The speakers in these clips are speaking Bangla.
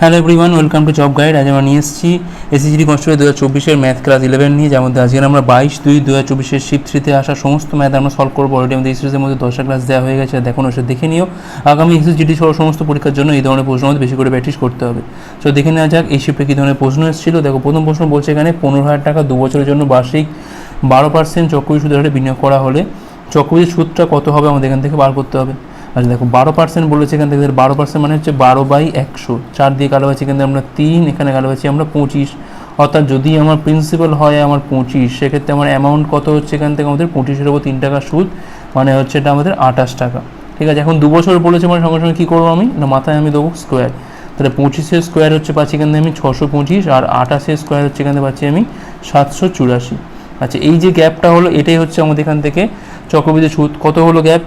Hello everyone welcome to job guide আজ আমরা নিয়ে এসেছি এসিজিডি কনস্টেবল দু হাজার চব্বিশের ম্যাথ ক্লাস ইলেভেন নিয়ে, যার মধ্যে আজকে আমরা বাইশ দুই দু হাজার চব্বিশের শিফট থ্রিতে আসা সমস্ত ম্যাথ আমরা সলভ করব। অলরেডি আমাদের এই সিরিজের মধ্যে দশটা ক্লাস দেওয়া হয়ে গেছে দেখুন ওসব দেখে নিও। আগামী এসিজিডি সহ সমস্ত পরীক্ষার জন্য এই ধরনের প্রশ্ন আমাদের বেশি করে প্র্যাকটিস করতে হবে। তো দেখে নেওয়া যাক, এই শিফটে কী ধরনের প্রশ্ন এসেছিল। দেখো, প্রথম প্রশ্ন বলছে এখানে পনেরো হাজার টাকা দু বছরের জন্য বার্ষিক বারো পার্সেন্ট চক্রবৃদ্ধি সুদের হারে বিনিয়োগ করা হলে চক্রবৃদ্ধি সুদটা কত হবে আমাদের এখান থেকে বার করতে হবে। আচ্ছা দেখো বারো পার্সেন্ট বলেছে এখান থেকে, বারো পার্সেন্ট মানে হচ্ছে বারো বাই একশো। চার দিয়ে কালো পাচ্ছি এখান আমরা তিন, এখানে কালো পাচ্ছি আমরা পঁচিশ। অর্থাৎ যদি আমার প্রিন্সিপাল হয় আমার পঁচিশ, সেক্ষেত্রে আমার অ্যামাউন্ট কত হচ্ছে এখান থেকে? আমাদের পঁচিশের ওপর তিন টাকা সুদ মানে হচ্ছে এটা আমাদের আঠাশ টাকা। ঠিক আছে, এখন দু বছর বলেছে মানে সঙ্গে সঙ্গে কী করব আমি? না মাথায় আমি দেবো স্কোয়ার তাহলে পঁচিশের স্কোয়ার হচ্ছে পাচ্ছি এখান থেকে আমি ছশো পঁচিশ, আর আঠাশের স্কোয়ার হচ্ছে এখান থেকে পাচ্ছি আমি সাতশো চুরাশি। আচ্ছা এই যে গ্যাপটা হলো, এটাই হচ্ছে আমাদের এখান থেকে চক্রবৃদ্ধি সুদ। কত হলো গ্যাপ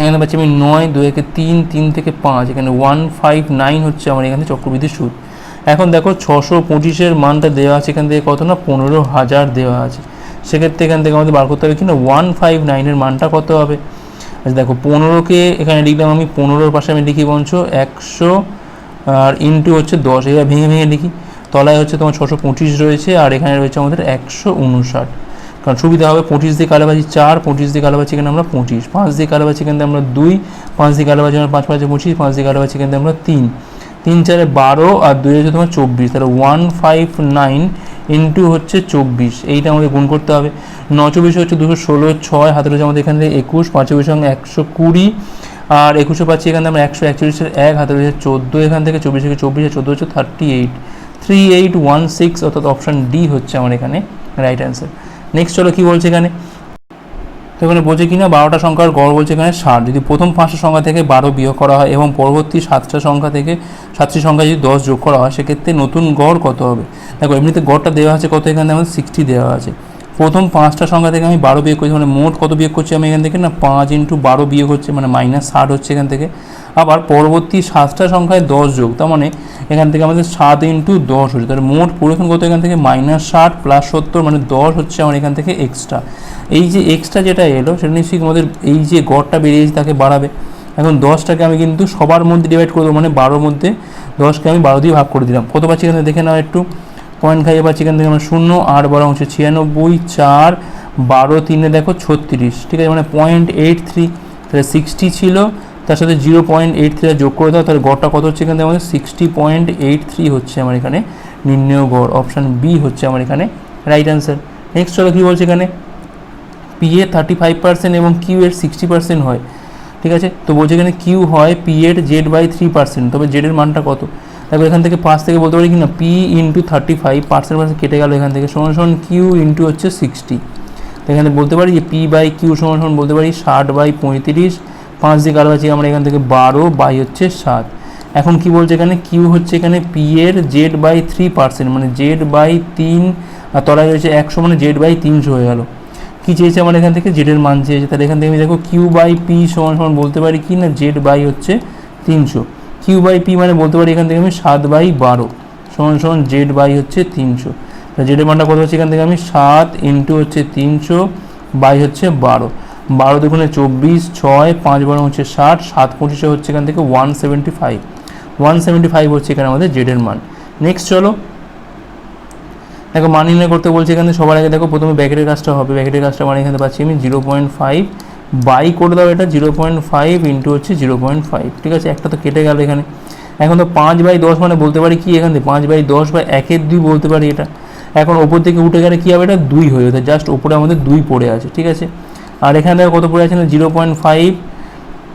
এখানে পাচ্ছি আমি নয় দু একে তিন তিন থেকে পাঁচ। এখানে ওয়ান ফাইভ নাইন হচ্ছে আমার এখানে চক্রবৃদ্ধি সুদ। এখন দেখো ছশো পঁচিশের মানটা দেওয়া আছে, এখান থেকে কত না? পনেরো হাজার দেওয়া আছে। সেক্ষেত্রে এখান থেকে আমাদের বার করতে হবে কি না? ওয়ান ফাইভ নাইনের মানটা কত হবে? আচ্ছা দেখো, পনেরোকে এখানে লিখলাম আমি, পনেরোর পাশে আমি লিখি বঞ্চ একশো, আর ইন্টু হচ্ছে দশ। এবার ভেঙে ভেঙে লিখি। তলায় হচ্ছে তোমার ছশো পঁচিশ রয়েছে, আর এখানে রয়েছে আমাদের একশো উনষাট। কারণ সুবিধা হবে পঁচিশ দিয়ে কালাবাজি চার, পঁচিশ দিয়ে কালাবাজি এখানে আমরা পঁচিশ, পাঁচ দিয়ে কালাবাজি এখানে আমরা দুই, পাঁচ দিয়ে কালাবাজি আমরা পাঁচ, পাঁচে পঁচিশ, পাঁচ দিয়ে কালাবাজি এখানে আমরা তিন। তিন চারে বারো আর দুই হচ্ছে তোমার চব্বিশ, তাহলে ওয়ান ফাইভ নাইন ইন্টু হচ্ছে চব্বিশ, এইটা আমাদের গুণ করতে হবে। ন চব্বিশ হচ্ছে দুশো ষোলো, ছয় হাতের হচ্ছে আমাদের এখানে একুশ, পাঁচ চব্বিশ সঙ্গে একশো কুড়ি, আর একুশে পাচ্ছি এখানে আমরা একশো একচল্লিশের এক হাতের হচ্ছে চোদ্দ, এখান থেকে চব্বিশ থেকে চব্বিশে চোদ্দ হচ্ছে thirty eight three eight one six অর্থাৎ অপশান ডি হচ্ছে আমার এখানে রাইট অ্যান্সার নেক্সট চলো কী বলছে এখানে? তো এখানে বলছে কিনা বারোটা সংখ্যার গড় বলছে এখানে ষাট। যদি প্রথম পাঁচটা সংখ্যা থেকে বারো বিয়োগ করা হয় এবং পরবর্তী সাতটা সংখ্যা থেকে সাতটি সংখ্যা যদি দশ যোগ করা হয়, সেক্ষেত্রে নতুন গড় কত হবে? দেখো, এমনিতে গড়টা দেওয়া আছে কত এখানে? আমাদের সিক্সটি দেওয়া আছে। প্রথম পাঁচটা সংখ্যা থেকে আমি বারো বিয়োগ করছি মানে মোট কত বিয়োগ করছি আমি এখান থেকে না, পাঁচ ইন্টু বারো বিয়োগ হচ্ছে মানে মাইনাস ষাট হচ্ছে এখান থেকে। আবার পরবর্তী সাতটা সংখ্যায় দশ যোগ, তার মানে এখান থেকে আমাদের সাত ইন্টু দশ হচ্ছে, তাহলে মোট পরিবর্তন কত এখান থেকে মাইনাস ষাট প্লাস সত্তর মানে দশ হচ্ছে আমার এখান থেকে এক্সট্রা এই যে এক্সট্রা যেটা এলো, সেটা নিশ্চয়ই আমাদের এই যে গড়টা বেরিয়েছে তাকে বাড়াবে। এখন দশটাকে আমি কিন্তু সবার মধ্যে ডিভাইড করে দেবো মানে বারোর মধ্যে দশকে আমি বারো দিয়ে ভাগ করে দিলাম। কত পাচ্ছি এখানে দেখে নাও একটু। পয়েন্ট খাইয়ে পাচ্ছি এখান থেকে আমরা শূন্য আট বারো হচ্ছে ছিয়ানব্বই, চার, বারো, তিনে দেখো ছত্রিশ, ঠিক আছে? মানে পয়েন্ট এইট থ্রি তাহলে সিক্সটি ছিল, তার সাথে জিরো পয়েন্ট এইট থ্রি যোগ করে দাও তাহলে গড়টা কত হচ্ছে এখানে আমাদের? সিক্সটি পয়েন্ট এইট থ্রি হচ্ছে আমার এখানে নির্ণয় গড় অপশান বি হচ্ছে আমার এখানে রাইট অ্যান্সার নেক্সট চলো কী বলছে এখানে? পি এর থার্টি ফাইভ পার্সেন্ট এবং কিউ এর সিক্সটি পার্সেন্ট হয়, ঠিক আছে? তো বলছে এখানে কিউ হয় পি এর জেড বাই থ্রি পার্সেন্ট তবে জেডের মানটা কত? দেখো এখান থেকে পাঁচ থেকে বলতে পারি কি না P into thirty five percent percent কেটে গেল এখান থেকে। সমান সমান কিউ ইন্টু হচ্ছে সিক্সটি তো এখানে বলতে পারি যে পি বাই কিউ সমান সমান বলতে পারি ষাট বাই পঁয়ত্রিশ। পাঁচ দিয়ে কালো আছে আমরা এখান থেকে বারো বাই হচ্ছে সাত। এখন কি বলছে এখানে? কিউ হচ্ছে এখানে পি এর জেড বাই থ্রি পার্সেন্ট মানে জেড বাই তিন, আর তলায় রয়েছে একশো মানে জেড বাই তিনশো হয়ে গেল। কী চেয়েছে আমার এখান থেকে? জেডের মান চেয়েছে। তাহলে এখান থেকে আমি দেখো কিউ বাই পি সমান সমান বলতে পারি কি না? জেড বাই হচ্ছে তিনশো। কিউ বাই পি মানে বলতে পারি এখান থেকে আমি সাত বাই বারো। সমান সমান জেড বাই হচ্ছে তিনশো। জেডের মানটা কত হচ্ছে এখান থেকে আমি? সাত ইন্টু হচ্ছে তিনশো বাই হচ্ছে বারো। বারো দুগুণে চব্বিশ, ছয়, পাঁচ বারো হচ্ছে ষাট, সাত পঁচিশে হচ্ছে এখান থেকে one seventy five one seventy five হচ্ছে এখানে আমাদের জেডের মান। নেক্সট চলো। দেখো মান নির্ণয় করতে বলছে এখানে সবার আগে দেখো প্রথমে ব্যাকেটের কাজটা হবে। ব্যাকেটের কাজটা মানে এখানে পাচ্ছি আমি জিরো পয়েন্ট ফাইভ বাই করে দাও এটা, জিরো পয়েন্ট ফাইভ ইন্টু হচ্ছে জিরো পয়েন্ট ফাইভ, ঠিক আছে? একটা তো কেটে গেল এখানে। এখন তো পাঁচ বাই দশ মানে বলতে পারি কি এখান থেকে? পাঁচ বাই দশ বা একের দুই বলতে পারি এটা। এখন ওপর থেকে উঠে গেলে কী হবে? এটা দুই হয়ে যাবে। জাস্ট ওপরে আমাদের দুই পড়ে আছে, ঠিক আছে? আর এখানে দেখো কত পড়ে আছে না? Zero point five.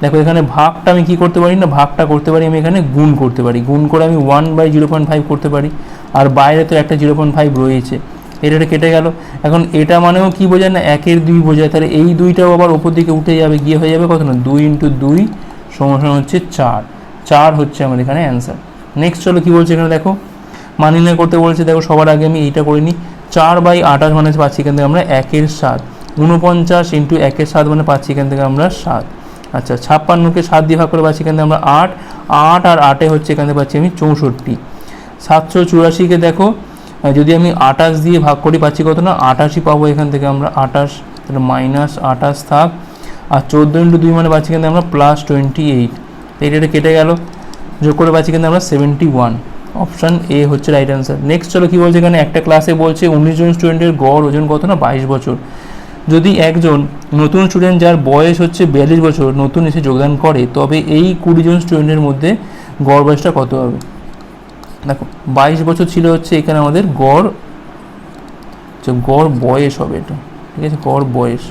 দেখো এখানে ভাগটা আমি কি করতে পারি না? ভাগটা করতে পারি, আমি এখানে গুণ করতে পারি। গুণ করে আমি one by zero point five করতে পারি। আর বাইরে তো একটা জিরো পয়েন্ট ফাইভ রয়েছে। এটা কেটে গেল। এখন এটা মানেও কি বোঝায় না, একের দুই বোঝায়। তাহলে এই দুইটাও আবার ওপর দিকে উঠে যাবে, গিয়ে হয়ে যাবে কত না, দুই ইন্টু দুই সমান হচ্ছে চার। চার হচ্ছে আমার এখানে অ্যান্সার নেক্সট চলো কী বলছে এখানে দেখো। মান নির্ণয় করতে বলছে, দেখো সবার আগে আমি এইটা করে নিই চার বাই আঠাশ মানে পাচ্ছি এখান থেকে আমরা একের সাত। ঊনপঞ্চাশ ইন্টু একের সাত মানে পাচ্ছি এখান থেকে আমরা সাত। আচ্ছা ছাপ্পান্নকে সাত দিয়ে ভাগ করে পাচ্ছি এখান থেকে আমরা আট। আট আর আটে হচ্ছে এখান থেকে পাচ্ছি আমি চৌষট্টি। সাতশো চুরাশিকে দেখো যদি আমি আটাশ দিয়ে ভাগ করি, পাচ্ছি কত না? আটাশই পাবো এখান থেকে আমরা আটাশ তাহলে মাইনাস আটাশ থাক। আর চোদ্দ ইন্টু দুই মানে পাচ্ছি কিন্তু আমরা প্লাস টোয়েন্টি এইট এইটা কেটে গেল। যোগ করে পাচ্ছি কিন্তু আমরা সেভেন্টি ওয়ান অপশান এ হচ্ছে রাইট অ্যান্সার নেক্সট চলো কী বলছে এখানে? একটা ক্লাসে বলছে উনিশ জন স্টুডেন্টের গড় ওজন কত না? বাইশ বছর। যদি একজন নতুন স্টুডেন্ট যার বয়স হচ্ছে বিয়াল্লিশ বছর, নতুন এসে যোগদান করে, তবে এই কুড়ি জন স্টুডেন্টের মধ্যে গড় বয়সটা কত হবে? দেখো, বাইশ বছর ছিল হচ্ছে এখানে আমাদের গড় গড় বয়স হবে এটা, ঠিক আছে? গড় বয়স।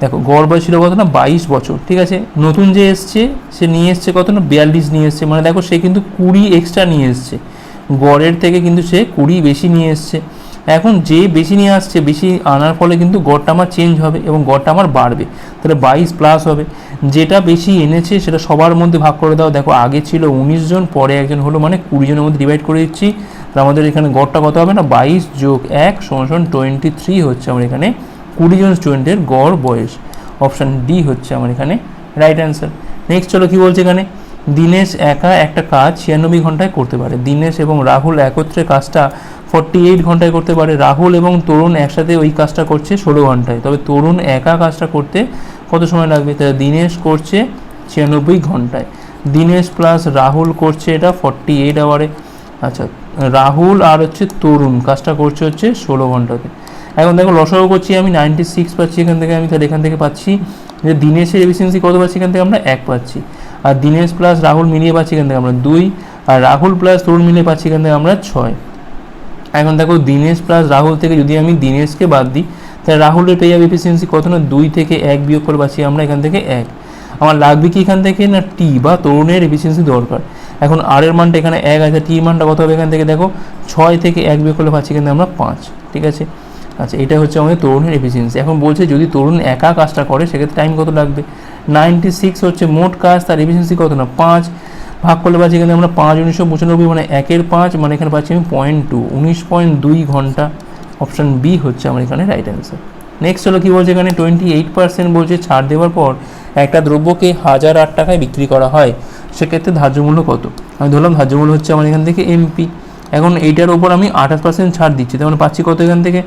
দেখো, গড় বয়স ছিল কত না? বাইশ বছর, ঠিক আছে? নতুন যে এসছে, সে নিয়ে এসছে কত না? বিয়াল্লিশ নিয়ে এসছে। মানে দেখো, সে কিন্তু কুড়ি এক্সট্রা নিয়ে এসছে। গড়ের থেকে কিন্তু সে কুড়ি বেশি নিয়ে এসছে। এখন যে বেশি নিয়ে আসছে, বেশি আনার ফলে কিন্তু গড়টা আমার চেঞ্জ হবে এবং গড়টা আমার বাড়বে। তাহলে বাইশ প্লাস হবে। যেটা বেশি এনেছে সেটা সবার মধ্যে ভাগ করে দাও। দেখো, আগে ছিল উনিশ জন, পরে একজন হলো মানে কুড়ি জনের মধ্যে ডিভাইড করে দিচ্ছি। তাহলে আমাদের এখানে গড়টা কত হবে না? বাইশ যোগ এক সমান টোয়েন্টি থ্রি হচ্ছে আমার এখানে কুড়ি জন স্টুডেন্টের গড় বয়স। অপশান ডি হচ্ছে আমার এখানে রাইট অ্যান্সার নেক্সট চলো কী বলছে এখানে? দিনেশ একা একটা কাজ ছিয়ানব্বই ঘন্টায় করতে পারে। দিনেশ এবং রাহুল একত্রে কাজটা ফর্টি এইট ঘন্টায় করতে পারে। রাহুল এবং তরুণ একসাথে ওই কাজটা করছে ষোলো ঘন্টায়। তবে তরুণ একা কাজটা করতে কত সময় লাগবে? তাহলে দিনেশ করছে ছিয়ানব্বই ঘন্টায়। দিনেশ প্লাস রাহুল করছে এটা ফর্টি এইট আওয়ারে আচ্ছা রাহুল আর হচ্ছে তরুণ কাজটা করছে হচ্ছে ষোলো ঘন্টাতে। এখন দেখো লসাগু করছি আমি নাইনটি সিক্স পাচ্ছি এখান থেকে, আমি তাহলে এখান থেকে পাচ্ছি। যে দিনেশের এফিসিয়েন্সি কত পাচ্ছি এখান থেকে আমরা এক পাচ্ছি। আর দিনেশ প্লাস রাহুল মিলিয়ে পাচ্ছি এখান থেকে আমরা দুই, আর রাহুল প্লাস তরুণ মিলিয়ে পাচ্ছি এখান থেকে আমরা ছয়। এখন দেখো দিনেশ প্লাস রাহুল থেকে যদি আমি দিনেশকে বাদ দিই, তাহলে রাহুলের পেয়ে যাবে এফিসিয়েন্সি কত না? দুই থেকে এক বিয়োগ করে পাচ্ছি আমরা এখান থেকে এক। আমার লাগবে কি এখান থেকে? না টি বা তরুণের এফিসিয়েন্সি দরকার। এখন আর এর মানটা এখানে এক আছে টি মানটা কত হবে এখান থেকে? দেখো ছয় থেকে এক বিয়োগ করলে পাচ্ছি কিন্তু আমরা পাঁচ, ঠিক আছে? আচ্ছা এটা হচ্ছে আমাদের তরুণের এফিসিয়েন্সি এখন বলছে যদি তরুণ একা কাজটা করে, সেক্ষেত্রে টাইম কত লাগবে? নাইনটি সিক্স হচ্ছে মোট কাজ, তার এফিসিয়েন্সি কত না? পাঁচ। ভাগ করলে পাচ্ছি এখানে আমরা পাঁচ, উনিশশো পঁচানব্বই মানে একের পাঁচ মানে এখানে পাচ্ছি আমি পয়েন্ট টু উনিশ পয়েন্ট দুই ঘণ্টা। অপশান বি হচ্ছে আমার এখানে রাইট অ্যান্সার নেক্সট হলো কী বলছে এখানে? টোয়েন্টি এইট পার্সেন্ট বলছে ছাড় দেওয়ার পর একটা দ্রব্যকে হাজার আট টাকায় বিক্রি করা হয়। সেক্ষেত্রে ধার্য মূল্য কত? আমি ধরলাম ধার্য মূল্য হচ্ছে আমার এখান থেকে এমপি এখন এইটার ওপর আমি আঠাশ পার্সেন্ট ছাড় দিচ্ছি, তার মানে পাচ্ছি কত এখান থেকে?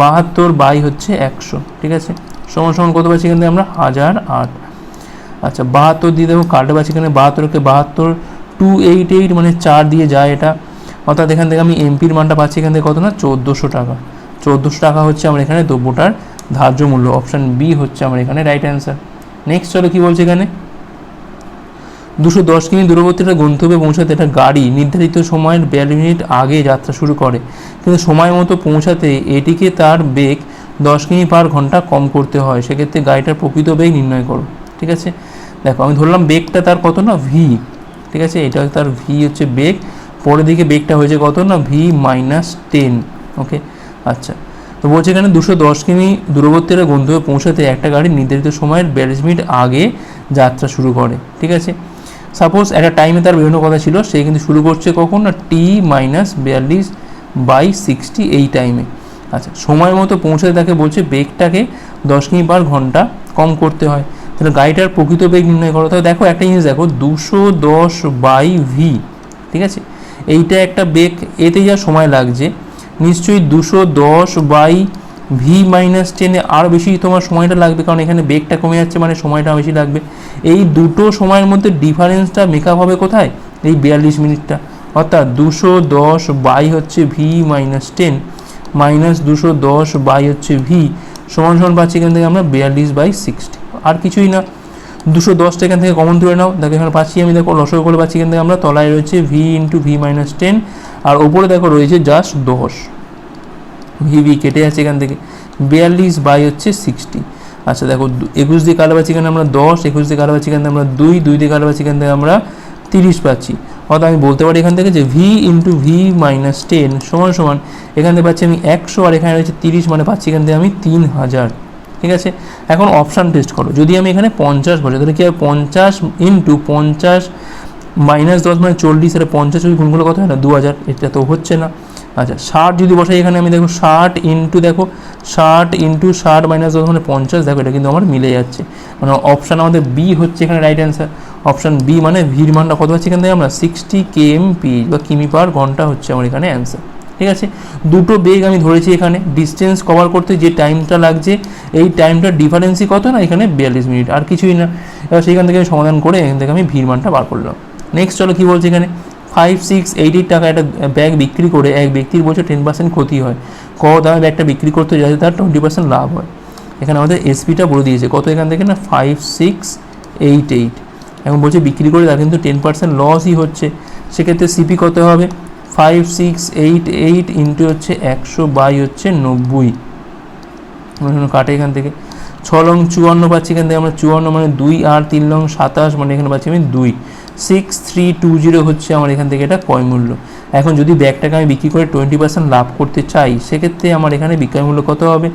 বাহাত্তর বাই হচ্ছে একশো, ঠিক আছে? সমান সমান কত পাচ্ছি এখান থেকে আমরা? হাজার আট। আচ্ছা বাহাত্তর দিয়ে দেবো কাটে পাচ্ছি এখানে বাহাত্তরকে বাহাত্তর টু এইট এইট মানে চার দিয়ে যায় এটা। অর্থাৎ এখান থেকে আমি এমপির মানটা পাচ্ছি এখান থেকে কত না? চোদ্দোশো টাকা। চোদ্দোশো টাকা হচ্ছে আমার এখানে দ্রব্যটার ধার্য মূল্য। অপশান বি হচ্ছে আমার এখানে রাইট অ্যান্সার নেক্সট চলো কী বলছে এখানে? দুশো দশ কিমি দূরবর্তী একটা গন্তব্যে পৌঁছাতে একটা গাড়ি নির্ধারিত সময়ের বিয়াল্লিশ মিনিট আগে যাত্রা শুরু করে। কিন্তু সময় মতো পৌঁছাতে এটিকে তার বেগ দশ কিমি পার ঘণ্টা কম করতে হয়। সেক্ষেত্রে গাড়িটার প্রকৃত বেগ নির্ণয় করো। ঠিক আছে? দেখো, আমি ধরলাম বেগটা তার কত না? ভি ঠিক আছে? এটা তার ভি হচ্ছে বেগ। পরের দিকে বেগটা হয়েছে কত না? ভি মাইনাস টেন ওকে আচ্ছা তো বলছে এখানে দুশো দশ কিমি দূরবর্তীরা গন্তব্যে পৌঁছাতে একটা গাড়ি নির্ধারিত সময়ের বিয়াল্লিশ মিনিট আগে যাত্রা শুরু করে, ঠিক আছে? সাপোজ একটা টাইমে তার বিভিন্ন কথা ছিল, সে কিন্তু শুরু করছে কখন না? টি মাইনাস বিয়াল্লিশ বাই সিক্সটি এই টাইমে আচ্ছা সময় মতো পৌঁছাতে তাকে বলছে বেগটাকে দশ কিমি পার ঘণ্টা কম করতে হয়। তাহলে গাড়িটার প্রকৃত বেগ নির্ণয় করো। তাহলে দেখো একটা জিনিস দেখো, দুশো দশ বাই ভি ঠিক আছে? এইটা একটা বেগ এতে যা সময় লাগছে, নিশ্চয়ই দুশো দশ বাই ভি মাইনাস টেনে আরও বেশি তোমার সময়টা লাগবে, কারণ এখানে বেগটা কমে যাচ্ছে মানে সময়টা বেশি লাগবে। এই দুটো সময়ের মধ্যে ডিফারেন্সটা মেকআপ হবে কোথায়? এই বিয়াল্লিশ মিনিটটা। অর্থাৎ দুশো দশ বাই হচ্ছে ভি মাইনাস টেন মাইনাস দুশো দশ বাই হচ্ছে ভি সমান সমান পাচ্ছি এখান থেকে আমরা বিয়াল্লিশ বাই সিক্সটি আর কিছুই না। দুশো দশটা এখান থেকে কমন তুলে নাও। দেখো এখানে পাচ্ছি আমি, দেখো লসক করে পাচ্ছি এখান থেকে আমরা। তলায় রয়েছে V into V minus ten আর ওপরে দেখো রয়েছে জাস্ট দশ। ভি ভি কেটে যাচ্ছে এখান থেকে। বিয়াল্লিশ বাই হচ্ছে সিক্সটি আচ্ছা দেখো একুশ দিয়ে কালো পাচ্ছি এখানে আমরা দশ, একুশ দিয়ে কালো পাচ্ছি এখান থেকে আমরা দুই দুই দিয়ে কালো পাচ্ছি এখান থেকে আমরা তিরিশ পাচ্ছি। অর্থাৎ আমি বলতে পারি এখান থেকে যে V into V minus ten সমান সমান এখান থেকে পাচ্ছি আমি একশো আর এখানে রয়েছে তিরিশ মানে পাচ্ছি এখান থেকে আমি তিন হাজার। ঠিক আছে? এখন অপশান টেস্ট করো। যদি আমি এখানে পঞ্চাশ বসে, তাহলে কি হবে? পঞ্চাশ ইন্টু পঞ্চাশ মাইনাস দশ মানে চল্লিশ আর পঞ্চাশ যদি গুণগুলো কত হয় না? দু হাজার এটা তো হচ্ছে না। আচ্ছা ষাট যদি বসাই এখানে আমি দেখো ষাট ইন্টু দেখো, ষাট ইন্টু ষাট মাইনাস দশ মানে পঞ্চাশ, দেখো এটা কিন্তু আমার মিলে যাচ্ছে। মানে অপশান আমাদের বি হচ্ছে এখানে রাইট অ্যান্সার অপশান বি মানে ভির মানটা কত পাচ্ছি এখান থেকে আমরা সিক্সটি কেএমপি বা কিমি পার ঘণ্টা হচ্ছে আমার এখানে অ্যান্সার ঠিক আছে? দুটো বেগ আমি ধরেছি এখানে। ডিস্টেন্স কভার করতে যে টাইমটা লাগছে, এই টাইমটার ডিফারেন্সই কত না? এখানে বিয়াল্লিশ মিনিট। আর কিছুই না। এবার সেইখান থেকে আমি সমাধান করে এখান থেকে আমি ভিড় মানটা বার করলাম। নেক্সট চলো কী বলছে এখানে? ফাইভ সিক্স এইট এইট টাকা একটা ব্যাগ বিক্রি করে এক ব্যক্তির বছর টেন পার্সেন্ট ক্ষতি হয়। ক দামে ব্যাগটা বিক্রি করতে যাতে তার টোয়েন্টি পার্সেন্ট লাভ হয়। এখানে আমাদের এসপিটা বলে দিয়েছে। কত এখান থেকে না? ফাইভ সিক্স এইট এইট এখন বলছে বিক্রি করে তার কিন্তু টেন পার্সেন্ট লসই হচ্ছে। সেক্ষেত্রে সিপি কত হবে? Five six eight eight into হচ্ছে একশো বাই হচ্ছে নব্বই। আমরা কাটে এখান থেকে। ছ লং চুয়ান্ন পাচ্ছি এখান থেকে আমরা। চুয়ান্ন মানে দুই, আর তিন লং সাতাশ মানে এখানে পাচ্ছি আমি দুই। সিক্স থ্রি টু জিরো হচ্ছে আমার এখান থেকে এটা ক্রয় মূল্য। এখন যদি ব্যাগটাকে আমি বিক্রি করে টোয়েন্টি পার্সেন্ট লাভ করতে চাই, সেক্ষেত্রে আমার এখানে বিক্রয় মূল্য কত হবে?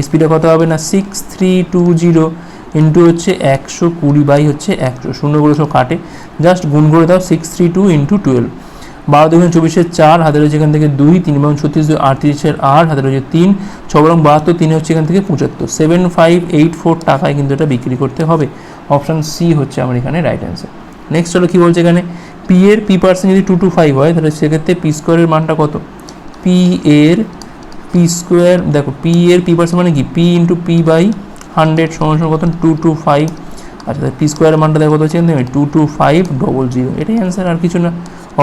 এসপিটা কত হবে না? Six three two zero into হচ্ছে একশো কুড়ি বাই হচ্ছে একশো। শূন্যগুলো সব কাটে। জাস্ট গুণ করে দাও six three two into twelve বারো দুগুণ চব্বিশের চার, হাতে রয়েছে এখান থেকে দুই, তিন এবং ছত্রিশ, দুই আটত্রিশের আট, হাতে রয়েছে তিন, ছ বরং বাহাত্তর, তিনে হচ্ছে এখান থেকে পঁচাত্তর। সেভেন ফাইভ এইট ফোর টাকায় কিন্তু এটা বিক্রি করতে হবে। অপশান সি হচ্ছে আমার এখানে রাইট অ্যান্সার নেক্সট হলো কী বলছে এখানে? পি এর পি পার্সেন্ট যদি টু টু ফাইভ হয়, তাহলে সেক্ষেত্রে পি স্কোয়ারের মানটা কত? পি এর পি স্কোয়ার দেখো পি এর পি পার্সেন্ট মানে কি? P into P by hundred সমান সমান কত? টু টু ফাইভ আচ্ছা পি স্কোয়ারের মানটা দেখো কত হচ্ছে? Two two five double zero এটাই অ্যান্সার আর কিছু না।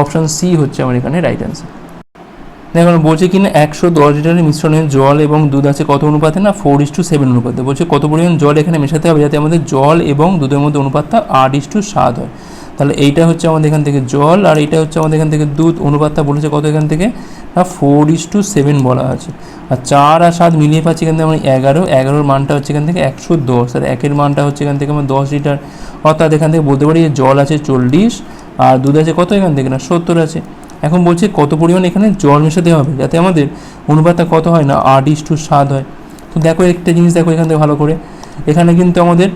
অপশান সি হচ্ছে আমার এখানে রাইট অ্যান্সার দেখুন, বলছে কিনা, একশো দশ লিটারের মিশ্রণে জল এবং দুধ আছে কত অনুপাতে না? ফোর ইস টু সেভেন অনুপাতে। বলছে কত পরিমাণ জল এখানে মেশাতে হবে যাতে আমাদের জল এবং দুধের মধ্যে অনুপাতটা আট ইস টু সাত হয়। তাহলে এইটা হচ্ছে আমাদের এখান থেকে জল, আর এইটা হচ্ছে আমাদের এখান থেকে দুধ। অনুপাতটা বলেছে কত এখান থেকে? না ফোর ইস টু সেভেন বলা আছে। আর চার আর সাত মিলিয়ে পাচ্ছি এখান থেকে আমরা এগারো। এগারোর মানটা হচ্ছে এখান থেকে একশো দশ। আর একের মানটা হচ্ছে এখান থেকে আমার দশ লিটার। অর্থাৎ এখান থেকে বলতে পারি যে জল আছে চল্লিশ, আর দুধ আছে কত এখান থেকে না? সত্তর আছে। এখন বলছে কত পরিমাণ এখানে জল মেশাতে হবে যাতে আমাদের অনুপাতটা কত হয় না? আট ইস টু সাত হয়। তো দেখো একটা জিনিস দেখো এখান থেকে ভালো করে। এখানে কিন্তু আমাদের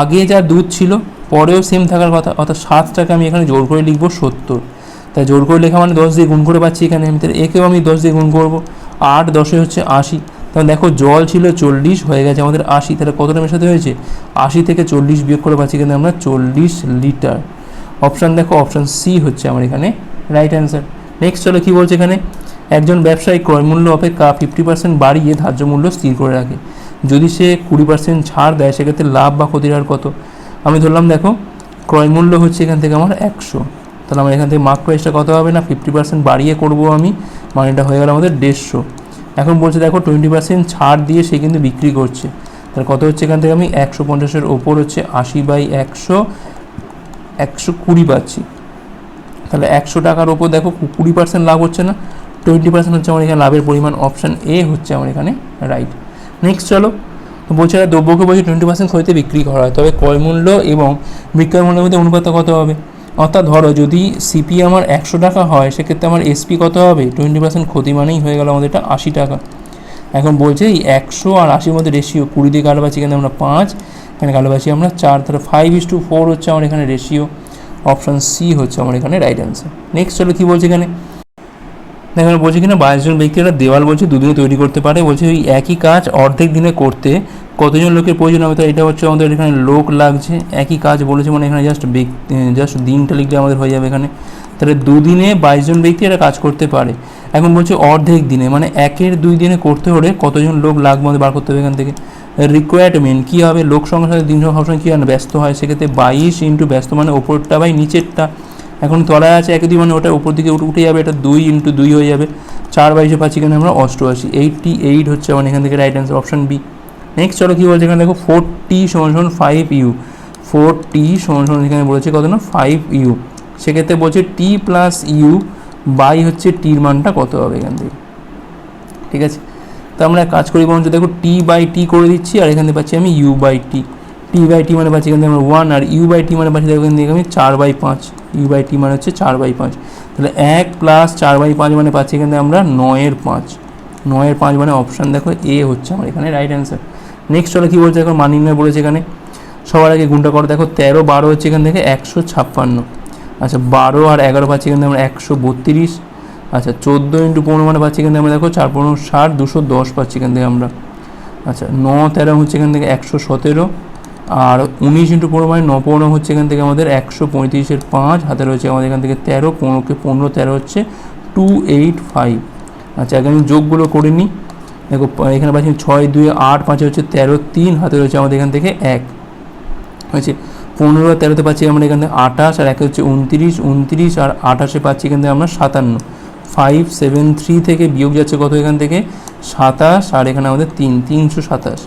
আগে যা দুধ ছিল পরেও সেম থাকার কথা, অর্থাৎ সাতটাকে আমি এখানে জোর করে লিখব সত্তর। তাই জোর করে লেখা মানে দশ দিয়ে গুণ করে পাচ্ছি এখানে আমি তাহলে একেও আমি দশ দিয়ে গুণ করব। আট দশে হচ্ছে আশি। তাহলে দেখো জল ছিল চল্লিশ, হয়ে গেছে আমাদের আশি। তাহলে কতটা মেশাতে হয়েছে? আশি থেকে চল্লিশ বিয়োগ করে পাচ্ছি কিন্তু আমরা চল্লিশ লিটার। অপশান দেখো, অপশান সি হচ্ছে আমার এখানে রাইট অ্যান্সার নেক্সট চলো কী বলছে এখানে? একজন ব্যবসায়ী ক্রয় মূল্য অপেক্ষা ফিফটি পার্সেন্ট বাড়িয়ে ধার্য মূল্য স্থির করে রাখে। যদি সে কুড়ি পার্সেন্ট ছাড় দেয়, সেক্ষেত্রে লাভ বা ক্ষতির হার কত? আমি ধরলাম দেখো, ক্রয় মূল্য হচ্ছে এখান থেকে আমার একশো। তাহলে আমার এখান থেকে মার্ক প্রাইসটা কত হবে না? ফিফটি পার্সেন্ট বাড়িয়ে করব আমি। মানে এটা হয়ে গেল আমাদের দেড়শো। এখন বলছে দেখো টোয়েন্টি পার্সেন্ট ছাড় দিয়ে সে কিন্তু বিক্রি করছে। তাহলে কত হচ্ছে এখান থেকে আমি? একশো পঞ্চাশের ওপর হচ্ছে আশি বাই একশো। একশো কুড়ি পাচ্ছি। তাহলে একশো টাকার ওপর দেখো, কুড়ি পার্সেন্ট লাভ হচ্ছে না। টোয়েন্টি পার্সেন্ট হচ্ছে আমার এখানে লাভের পরিমাণ অপশান এ হচ্ছে আমার এখানে রাইট নেক্সট চলো। এরা দ্রব্যকে বলছে টোয়েন্টি পার্সেন্ট ক্ষতিতে বিক্রি করা হয়। তবে ক্রয় মূল্য এবং বিক্রয় মূল্যের মধ্যে অনুপাত কত হবে? অর্থাৎ ধরো, যদি সিপি আমার একশো টাকা হয়, সেক্ষেত্রে আমার এসপি কত হবে? টোয়েন্টি পার্সেন্ট ক্ষতি মানেই হয়ে গেল আমাদের এটা আশি টাকা। এখন বলছে, এই একশো আর আশির মধ্যে রেশিও কুড়ি দিয়ে কালো পাচ্ছি এখানে আমরা পাঁচ, এখানে কালো পাচ্ছি আমরা চার, তাহলে ফাইভ ইস টু ফোর হচ্ছে আমার এখানে রেশিও অপশান সি হচ্ছে আমার এখানে রাইট অ্যান্সার নেক্সট চলো কী বলছে এখানে? দেখেন বলছে কিনা বাইশজন ব্যক্তি একটা দেওয়াল বলছে দুদিনে তৈরি করতে পারে। বলছে, ওই একই কাজ অর্ধেক দিনে করতে কতজন লোকের প্রয়োজন হবে তো, এটা হচ্ছে আমাদের এখানে লোক লাগছে, একই কাজ বলেছে মানে এখানে জাস্ট ব্যক্তি জাস্ট দিনটা লিখলে আমাদের হয়ে যাবে এখানে। তাহলে দুদিনে বাইশজন ব্যক্তি এটা কাজ করতে পারে। এখন বলছে অর্ধেক দিনে মানে একের দুই দিনে করতে হলে কতজন লোক লাগবে আমাদের বার করতে হবে এখান থেকে? রিকোয়ারমেন্ট কী হবে? লোক সংখ্যার সাথে দিন সবসময় কী হয় না ব্যস্ত হয়? সেক্ষেত্রে বাইশ ইন্টু ব্যস্ত মানে ওপরটা বাই নিচেরটা। এখন তলায় আছে একই দুই মানে ওটা উপর দিকে উঠে যাবে, এটা দুই ইন্টু দুই হয়ে যাবে। চার বাইশে পাচ্ছি এখানে আমরা অষ্ট অষ্টআশি। এইটটি এইট হচ্ছে মানে এখান থেকে right answer option B next চলো কী বলছে এখানে? দেখো ফোর টি সমান সমান ফাইভ ইউ ফোর টি সমান সমান এখানে বলেছে কত না? ফাইভ ইউ সেক্ষেত্রে বলছে টি প্লাস ইউ বাই হচ্ছে টির মানটা কত হবে এখান থেকে? ঠিক আছে? তো আমরা কাজ করি, বরঞ্চ দেখো টি বাই টি করে দিচ্ছি, আর এখান থেকে পাচ্ছি আমি U by T T by T মানে পাচ্ছি এখান থেকে আমরা ওয়ান আর ইউ বাই টি মানে পাচ্ছি দেখো এখান থেকে আমি চার বাই পাঁচ। ইউ বাই টি মানে হচ্ছে চার বাই পাঁচ। তাহলে এক প্লাস চার বাই পাঁচ মানে পাচ্ছি এখান থেকে আমরা নয়ের পাঁচ। নয়ের পাঁচ মানে অপশান দেখো এ হচ্ছে আমার এখানে রাইট অ্যান্সার নেক্সট চলো কী বলছে? এখন মান নির্ণয় বলেছে এখানে, সবার আগে গুণটা করো। দেখো তেরো, বারো হচ্ছে এখান থেকে একশো ছাপ্পান্ন। আচ্ছা বারো আর এগারো পাচ্ছি এখান থেকে আমরা একশো বত্রিশ। আচ্ছা চোদ্দ ইন্টু পনেরো মানে পাচ্ছি এখান থেকে আমরা দেখো চার পনেরো ষাট, দুশো দশ পাচ্ছি এখান থেকে আমরা। আচ্ছা ন, তেরো হচ্ছে এখান থেকে একশো সতেরো। আর উনিশ ইন্টু পনেরো মানে ন পনেরো হচ্ছে এখান থেকে আমাদের একশো পঁয়ত্রিশের পাঁচ। হাতে রয়েছে আমাদের এখান থেকে তেরো, পনেরোকে পনেরো, তেরো হচ্ছে টু এইট ফাইভ আচ্ছা আগে আমি যোগগুলো করে নিই। দেখো, এখানে পাচ্ছি ছয়, দুই, আট, পাঁচে হচ্ছে তেরো, তিন হাতে রয়েছে আমাদের এখান থেকে এক। হয়েছে পনেরো আর তেরোতে পাচ্ছি আমরা এখানে আঠাশ, আর একে হচ্ছে উনত্রিশ উনত্রিশ আর আঠাশে পাচ্ছি এখান থেকে আমরা সাতান্ন। ফাইভ সেভেন থ্রি থেকে বিয়োগ যাচ্ছে কত এখান থেকে? সাতাশ, আর এখানে আমাদের তিন, তিনশো সাতাশ।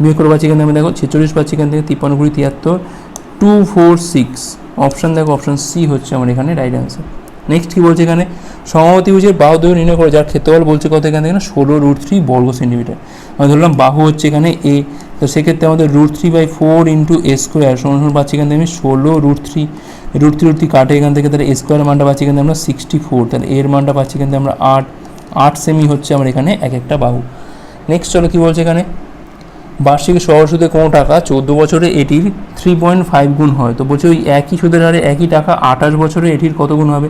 বিয়োগ করে পাচ্ছি এখান থেকে আমি দেখো, ছেচল্লিশ পাচ্ছি এখান থেকে তিপ্পান্ন কুড়ি তিয়াত্তর টু ফোর সিক্স অপশান দেখো অপশান সি হচ্ছে আমার এখানে রাইট অ্যান্সার নেক্সট কী বলছে এখানে? সমবাতিভুজের বাহু দৈর্ঘ্য নির্ণয় করে, যার ক্ষেত্রফল বলছে কত এখান? থেকে ষোলো রুট থ্রি বর্গ সেন্টিমিটার আমি ধরলাম বাহু হচ্ছে এখানে এ তো সেক্ষেত্রে আমাদের root three by four into A square সমান সমান পাচ্ছি এখান থেকে আমি ষোলো root three root three root three কাটে এখান থেকে, তাহলে এ স্কোয়ারের মানটা পাচ্ছি এখান থেকে আমরা সিক্সটি ফোর তাহলে এর মানটা পাচ্ছি এখান থেকে আমরা আট। আট সেমি হচ্ছে আমার এখানে এক একটা বাহু। নেক্সট চলো কী বলছে এখানে? বার্ষিক সহজ সুদে কোনো টাকা চোদ্দ বছরে এটির থ্রি পয়েন্ট ফাইভ গুণ হয়। তো বলছে ওই একই সুদের হারে একই টাকা আঠাশ বছরে এটির কত গুণ হবে?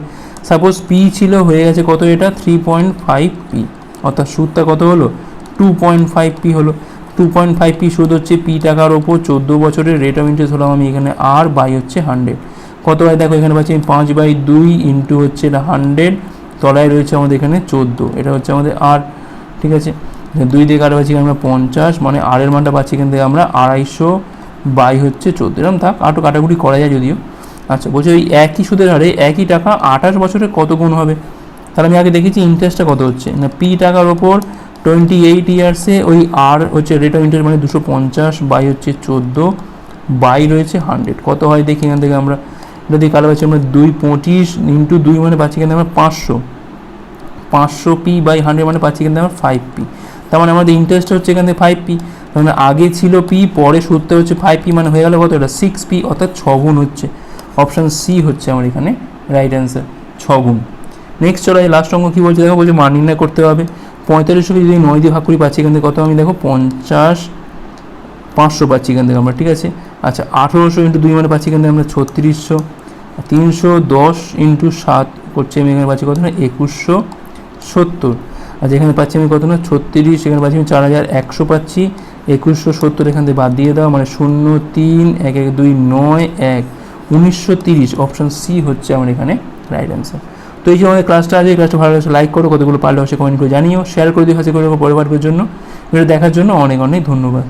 সাপোজ পি ছিল, হয়ে গেছে কত এটা? থ্রি পয়েন্ট ফাইভ পি অর্থাৎ সুদটা কত হলো? টু পয়েন্ট ফাইভ পি হলো। টু পয়েন্ট ফাইভ পি সুদ হচ্ছে পি টাকার ওপর চোদ্দ বছরের রেট অফ ইন্টারেস্ট হলাম আমি এখানে আর বাই হচ্ছে হান্ড্রেড কত হয়? দেখো এখানে পাচ্ছি আমি পাঁচ বাই দুই ইন্টু হচ্ছে এটা হান্ড্রেড তলায় রয়েছে আমাদের এখানে চোদ্দ। এটা হচ্ছে আমাদের আর ঠিক আছে? দুই দিয়ে কাটা পাচ্ছি আমরা পঞ্চাশ মানে আর এর মানটা পাচ্ছি এখান থেকে আমরা আড়াইশো বাই হচ্ছে চোদ্দ। এরকম থাক আটও কাটাকুটি করা যায় যদিও। আচ্ছা বলছি ওই একই সুদের হারে একই টাকা আঠাশ বছরে কত গুণ হবে? তাহলে আমি আগে দেখেছি ইন্টারেস্টটা কত হচ্ছে। না পি টাকার ওপর টোয়েন্টি এইট ইয়ার্সে ওই আর হচ্ছে রেট অফ ইন্টারেস্ট মানে দুশো পঞ্চাশ বাই হচ্ছে চোদ্দ, বাই রয়েছে হান্ড্রেড কত হয় দেখি এখান থেকে আমরা। এটা দিয়ে কালো পাচ্ছি আমরা দুই পঁচিশ ইন্টু দুই মানে পাচ্ছি থেকে আমরা পাঁচশো। পাঁচশো পি বাই হান্ড্রেড মানে পাচ্ছি থেকে আমরা ফাইভ পি তার মানে আমাদের ইন্টারেস্ট হচ্ছে এখান থেকে ফাইভ পি মানে আগে ছিল পি পরে সুদতে হচ্ছে ফাইভ পি মানে হয়ে গেল কত? এটা সিক্স পি অর্থাৎ ছ গুণ হচ্ছে। অপশান সি হচ্ছে আমার এখানে রাইট অ্যান্সার ছ গুণ। নেক্সট চলো লাস্ট অঙ্ক কী বলছে? দেখো, বলছে মান নির্ণয় করতে হবে। পঁয়তাল্লিশশোকে যদি নয় দিয়ে ভাগ করি, পাচ্ছি এখান থেকে কত? আমি দেখো পঞ্চাশ, পাঁচশো পাচ্ছি এখান থেকে আমরা, ঠিক আছে? আচ্ছা আঠেরোশো ইন্টু দুই মানে পাচ্ছি এখান থেকে আমরা ছত্রিশশো। তিনশো দশ ইন্টু সাত করছি আমি এখানে পাচ্ছি কত? না একুশশো সত্তর। আচ্ছা যেখানে পাচ্ছি আমি কত না? ছত্রিশ এখানে পাচ্ছি আমি চার হাজার একশো পাচ্ছি। একুশশো সত্তর এখান থেকে বাদ দিয়ে দেওয়া মানে শূন্য তিন, এক এক, দুই, নয়, এক। উনিশশো তিরিশ অপশান সি হচ্ছে আমার এখানে রাইট অ্যান্সার তো এই যে আমাদের ক্লাসটা আছে, এই ক্লাসটা ভালো লাগছে লাইক করো, কতগুলো পারলে অবশ্যই কমেন্ট করে জানিও। শেয়ার করে দিও, হাসি করে পরিবারের জন্য। এটা দেখার জন্য অনেক অনেক ধন্যবাদ।